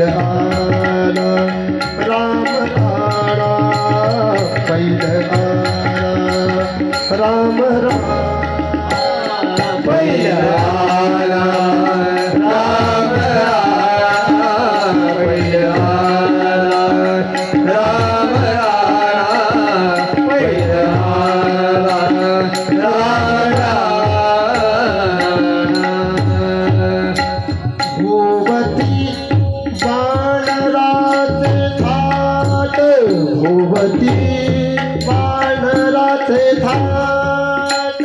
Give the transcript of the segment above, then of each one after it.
राम राम पैल राम राम राम पैल राम राम राम राम राम भोवती बाणराचे थाट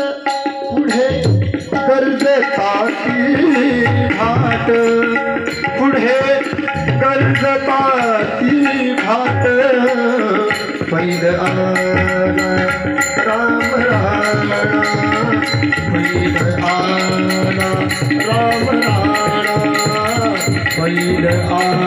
पुढे कर्ज ताती घाट. पुढे कर्ज ताती घाट. पैद आला राम राणा. पैद आला राम राणा. पैद आला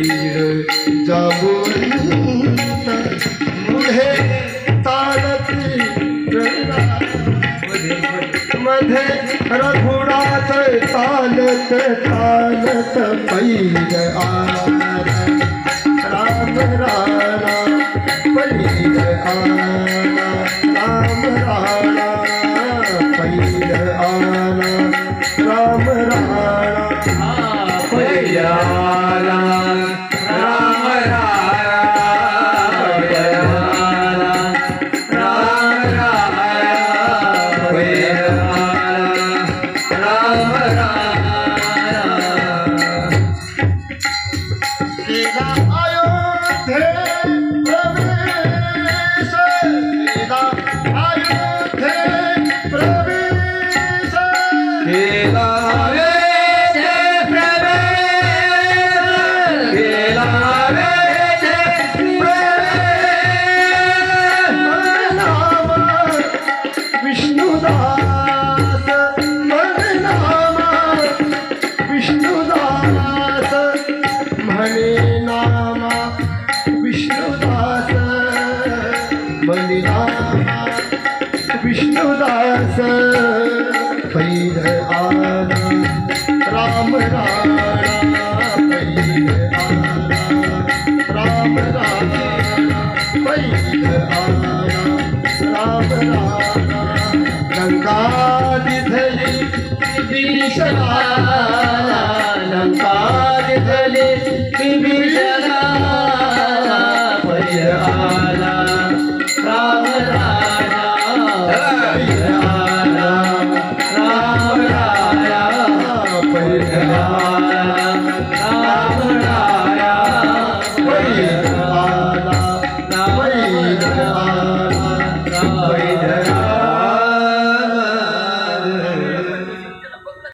थे रघुनाथ ताल ते ताल ते पैर आना राम राना पैर आना। म्हणे नामा विष्णुदास म्हणे नामा विष्णुदास पैद आला राम राणा पैद आला राम राणा पैद आला राम राणा गंगा तिथली लंका